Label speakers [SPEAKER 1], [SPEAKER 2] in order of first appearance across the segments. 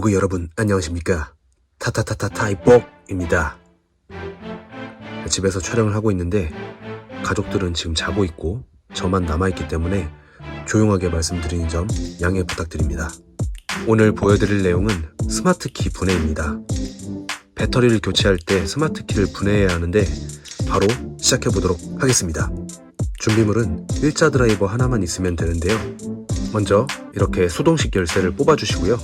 [SPEAKER 1] 모그 여러분 안녕하십니까? 타타타타 타이복입니다. 집에서 촬영을 하고 있는데 가족들은 지금 자고 있고 저만 남아있기 때문에 조용하게 말씀드리는 점 양해 부탁드립니다. 오늘 보여드릴 내용은 스마트키 분해입니다. 배터리를 교체할 때 스마트키를 분해해야 하는데 바로 시작해보도록 하겠습니다. 준비물은 일자 드라이버 하나만 있으면 되는데요. 먼저 이렇게 수동식 열쇠를 뽑아주시고요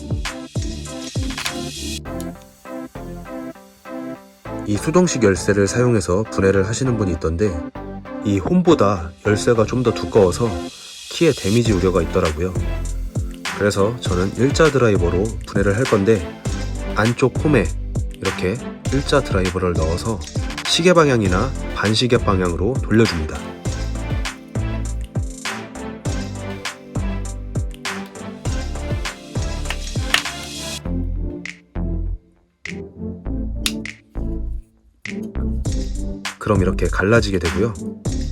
[SPEAKER 1] 이 수동식 열쇠를 사용해서 분해를 하시는 분이 있던데 이 홈보다 열쇠가 좀 더 두꺼워서 키에 데미지 우려가 있더라고요. 그래서 저는 일자 드라이버로 분해를 할 건데 안쪽 홈에 이렇게 일자 드라이버를 넣어서 시계 방향이나 반시계 방향으로 돌려줍니다. 그럼 이렇게 갈라지게 되고요.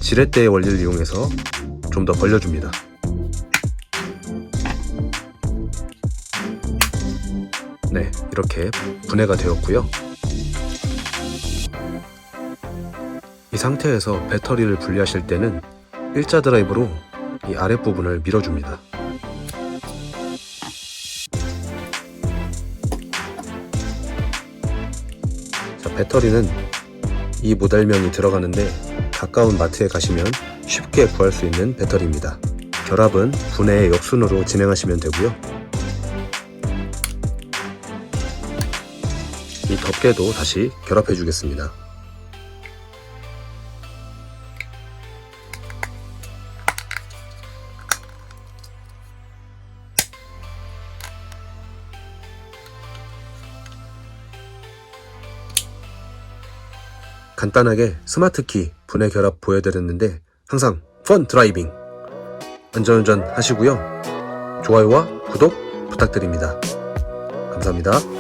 [SPEAKER 1] 지렛대의 원리를 이용해서 좀 더 벌려줍니다. 네, 이렇게 분해가 되었고요. 이 상태에서 배터리를 분리하실 때는 일자 드라이브로 이 아랫부분을 밀어줍니다. 배터리는 이 모델명이 들어가는데 가까운 마트에 가시면 쉽게 구할 수 있는 배터리입니다. 결합은 분해의 역순으로 진행하시면 되고요. 이 덮개도 다시 결합해 주겠습니다. 간단하게 스마트키 분해 결합 보여드렸는데 항상 펀 드라이빙 안전운전 하시고요. 좋아요와 구독 부탁드립니다. 감사합니다.